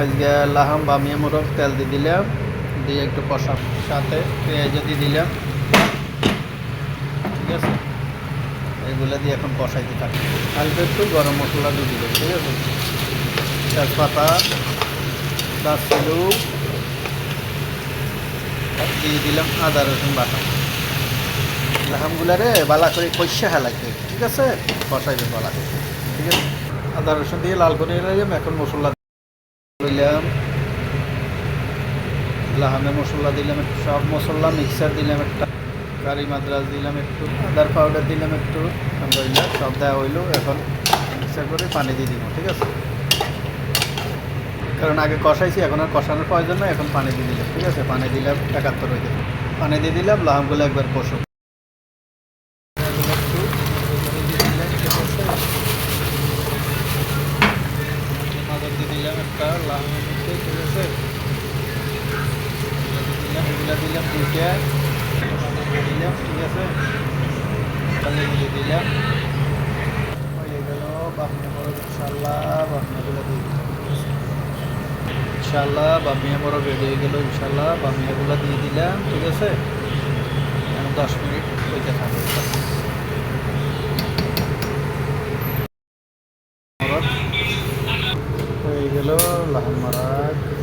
আজকে লাহাম বামিয়া মোরগ তেল দিয়ে দিলাম, দিয়ে একটু কষা সাথে পেঁয়াজ দিয়ে দিলাম। ঠিক আছে? এগুলো দিয়ে এখন কষাইতে থাকি। হালকা একটু গরম মশলা দিয়ে দিলাম, ঠিক আছে? তেজপাতা, দারচিনি দিয়ে দিলাম আদা, রসুন বাটা। লাহামগুলারে বালা করে কষা হেলাইতে ঠিক আছে? কষাইবে বালা করে, ঠিক আছে? আদা, রসুন দিয়ে লাল করে এখন মশলা দিলাম লাহামে মশলা দিলাম একটু, সব মশলা মিক্সার দিলাম একটা, কারি মাদ্রাস দিলাম একটু, আদার পাউডার দিলাম একটু, আলহামদুলিল্লাহ, সব দেওয়া হইল। এখন মিক্সার করে পানি দিয়ে দিব, ঠিক আছে? কারণ আগে কষাইছি, এখন আর কষানোর প্রয়োজন নয় এখন পানি দিয়ে দিলাম, ঠিক আছে? পানি দিলাম, একাত্তর হয়ে যাবে পানি দিয়ে দিলাম, লাহামগুলো একবার কষো মাদক দিয়ে দিলাম একটা লাল মরিচে, ঠিক আছে? দিলাম এগুলা দিলাম দুইটা দিলাম ঠিক আছে? তাহলে এগুলো দিলাম। হয়ে গেল বাপনা বড় ইনশাল্লাহ বাপনাগুলো দিলাম। ইনশাল্লাহ বামিয়া বড় রেডি হয়ে গেল ইনশাল্লাহ বামিয়াগুলো দিয়ে দিলাম ঠিক আছে? দশ মিনিট হইতে থাকবে হয়ে গেল লাহান মারাজ